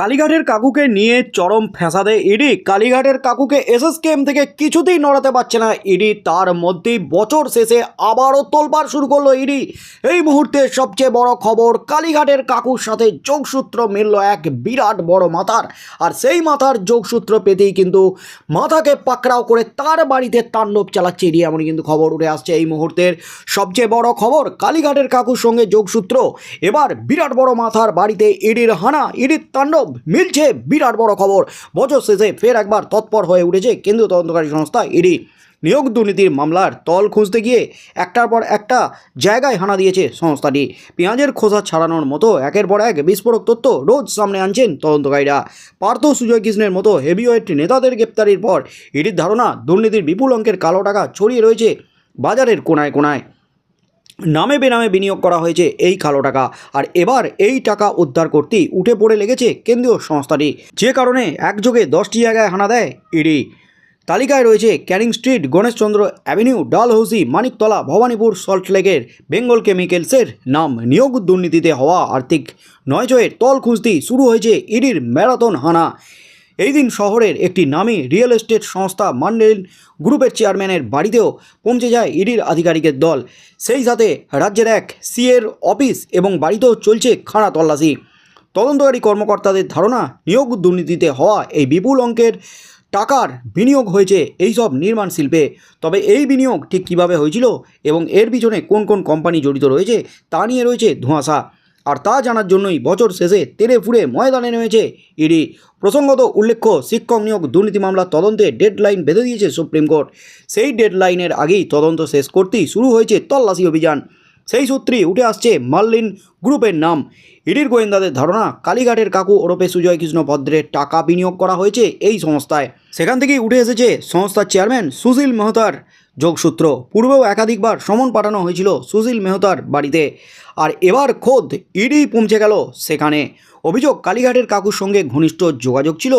কালীঘাটের কাকুকে নিয়ে চরম ফ্যাসাদে ইডি। কালীঘাটের কাকুকে এসএসকেএম থেকে কিছুতেই নড়াতে পারছে না ইডি। তার মধ্যেই বছর শেষে আবারও তোলপাড় শুরু করল ইডি। এই মুহূর্তে সবচেয়ে বড় খবর, কালীঘাটের কাকুর সাথে যোগসূত্র মিলল এক বিরাট বড় মাথার। আর সেই মাথার যোগসূত্র পেতেই কিন্তু মাথাকে পাকড়াও করে তার বাড়িতে তাণ্ডব চালাচ্ছে ইডি এমনই কিন্তু খবর উঠে আসছে এই মুহূর্তের সবচেয়ে বড় খবর, কালীঘাটের কাকুর সঙ্গে যোগসূত্র। এবার বিরাট বড় মাথার বাড়িতে ইডির হানা, ইডির তাণ্ডব মিলছে। বিরাট বড় খবর। বছর শেষে ফের একবার তৎপর হয়ে উঠেছে কেন্দ্রীয় তদন্তকারী সংস্থা ইডি। নিয়োগ দুর্নীতির মামলার তল খুঁজতে গিয়ে একটার পর একটা জায়গায় হানা দিয়েছে সংস্থাটি। পেঁয়াজের খোসা ছাড়ানোর মতো একের পর এক বিস্ফোরক তথ্য রোজ সামনে আনছেন তদন্তকারীরা। পার্থ সুজয় কৃষ্ণের মতো হেভিওয়েট নেতাদের গ্রেপ্তারির পর ইডির ধারণা দুর্নীতির বিপুল অঙ্কের কালো টাকা ছড়িয়ে রয়েছে বাজারের কোনায় কোনায়। নামে বেনামে বিনিয়োগ করা হয়েছে এই কালো টাকা। আর এবার এই টাকা উদ্ধার করতেই উঠে পড়ে লেগেছে কেন্দ্রীয় সংস্থাটি। যে কারণে একযোগে দশটি জায়গায় হানা দেয় ইডি। তালিকায় রয়েছে Canning street, Ganeshchandra avenue, Dalhousie, Maniktala, Bhowanipore, সল্টলেকের, বেঙ্গল কেমিক্যালসের নাম নিয়োগ দুর্নীতিতে হওয়া আর্থিক। নয়জয়ের তল খুঁজতেই শুরু হয়েছে ইডির ম্যারাথন হানা। এই দিন শহরের একটি নামী রিয়েল এস্টেট সংস্থা মান্ডেল গ্রুপের চেয়ারম্যানের বাড়িতেও পৌঁছে যায় ইডির আধিকারিকের দল। সেই সাথে রাজ্যের এক সিএর অফিস এবং বাড়িতেও চলছে খাড়া তল্লাশি। তদন্তকারী কর্মকর্তাদের ধারণা, নিয়োগ দুর্নীতিতে হওয়া এই বিপুল অঙ্কের টাকার বিনিয়োগ হয়েছে এইসব নির্মাণ শিল্পে। তবে এই বিনিয়োগ ঠিক কীভাবে হয়েছিল এবং এর পিছনে কোন কোন কোম্পানি জড়িত রয়েছে তা নিয়ে রয়েছে ধোঁয়াশা। আর তা জানার জন্যই বছর শেষে তেরে ফুরে ময়দানে নেমেছে ইডি। প্রসঙ্গত উল্লেখ্য, শিক্ষক নিয়োগ দুর্নীতি মামলার তদন্তে ডেডলাইন বেঁধে দিয়েছে সুপ্রিম কোর্ট। সেই ডেডলাইনের আগেই তদন্ত শেষ করতেই শুরু হয়েছে তল্লাশি অভিযান। সেই সূত্রেই উঠে আসছে মার্লিন গ্রুপের নাম। ইডির গোয়েন্দাদের ধারণা, কালীঘাটের কাকু ওরফে সুজয় কৃষ্ণ ভদ্রের টাকা বিনিয়োগ করা হয়েছে এই সংস্থায়। সেখান থেকেই উঠে এসেছে সংস্থার চেয়ারম্যান সুশীল মেহতার। যোগসূত্র। পূর্বেও একাধিকবার সমন পাঠানো হয়েছিল সুশীল মেহতার বাড়িতে। আর এবার খোদ ইডি পৌঁছে গেল সেখানে। অভিযোগ, কালীঘাটের কাকুর সঙ্গে ঘনিষ্ঠ যোগাযোগ ছিল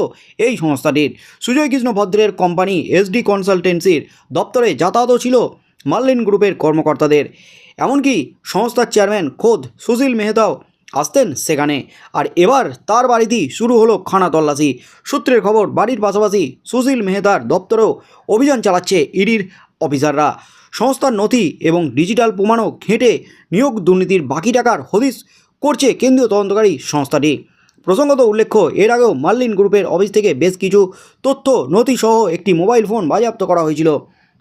এই সংস্থাটির। সুজয় কৃষ্ণ ভদ্রের কোম্পানি এসডি কনসালটেন্সির দপ্তরে যাতায়াতও ছিল মার্লিন গ্রুপের কর্মকর্তাদের। এমনকি সংস্থার চেয়ারম্যান খোদ সুশীল মেহতাও আসতেন সেখানে। আর এবার তার বাড়িতেই শুরু হলো খানা তল্লাশি। সূত্রের খবর, বাড়ির পাশাপাশি সুশীল মেহতার দপ্তরেও অভিযান চালাচ্ছে ইডির অফিসাররা। সংস্থার নথি এবং ডিজিটাল প্রমাণও ঘেঁটে নিয়োগ দুর্নীতির বাকি টাকার হদিশ করছে কেন্দ্রীয় তদন্তকারী সংস্থাটি। প্রসঙ্গত উল্লেখ্য, এর আগেও মার্লিন গ্রুপের অফিস থেকে বেশ কিছু তথ্য, নথিসহ একটি মোবাইল ফোন বাজেয়াপ্ত করা হয়েছিল।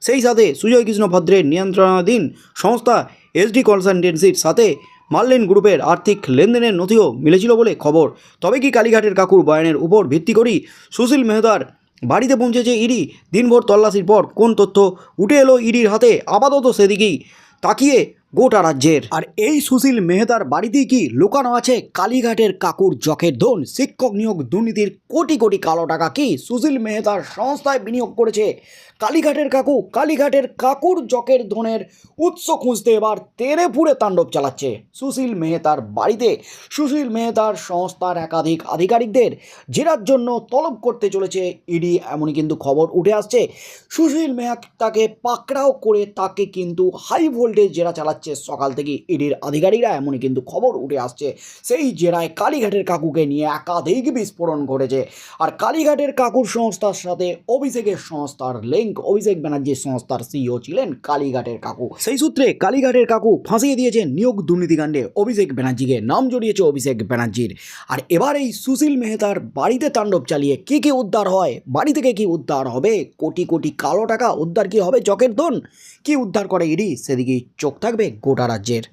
সেই সাথে সুজয় কৃষ্ণ ভদ্রের নিয়ন্ত্রণাধীন সংস্থা এসডি কনসালটেন্সির সাথে মার্লিন গ্রুপের আর্থিক লেনদেনের নথিও মিলেছিল বলে খবর। তবে কি কালীঘাটের কাকুর বয়ানের উপর ভিত্তি করেই সুশীল মেহতার বাড়িতে পৌঁছেছে ইডি। দিনভর তল্লাশির পর কোন তথ্য উঠে এলো ইডির হাতে? আপাতত সেদিকেই তাকিয়ে গোটা রাজ্যের। আর এই সুশীল মেহতার বাড়িতেই কি লুকানো আছে কালীঘাটের কাকুর জখের ধন? শিক্ষক নিয়োগ দুর্নীতির কোটি কোটি কালো টাকা কি সুশীল মেহতার সংস্থায় বিনিয়োগ করেছে কালীঘাটের কাকু? কালীঘাটের কাকুর জকের ধনের উৎস খুঁজতে এবার তেরে ফুরে তাণ্ডব চালাচ্ছে সুশীল মেহতার বাড়িতে। সুশীল মেহতার সংস্থার একাধিক আধিকারিকদের জেরার জন্য তলব করতে চলেছে ইডি, এমনই কিন্তু খবর উঠে আসছে। সুশীল মেহতাকে পাকড়াও করে তাকে কিন্তু হাই ভোল্টেজ জেরা চালাচ্ছে। সকাল থেকে ইডির আধিকারিকরা এমনই কিন্তু খবর উঠে আসছে। সেই জেরায় কালীঘাটের কাকুকে নিয়ে একাধিক বিস্ফোরণ ঘটেছে। আর কালীঘাটের কাকুর সংস্থার সাথে অভিষেকের সংস্থার লিঙ্ক অভিষেক ব্যানার্জির সংস্থার সিইও ছিলেন কালীঘাটের কাকু। সেই সূত্রে কালীঘাটের কাকু ফাঁসিয়ে দিয়েছেন নিয়োগ দুর্নীতিকাণ্ডে। অভিষেক ব্যানার্জিকে নাম জড়িয়েছে অভিষেক ব্যানার্জির। আর এবার এই সুশীল মেহতার বাড়িতে তাণ্ডব চালিয়ে কে কি উদ্ধার হয়? বাড়ি থেকে কি উদ্ধার হবে? কোটি কোটি কালো টাকা উদ্ধার কি হবে? চকের ধন? কি উদ্ধার করে ইডি? সেদিকেই চোখ থাকবে গোটা রাজ্যের।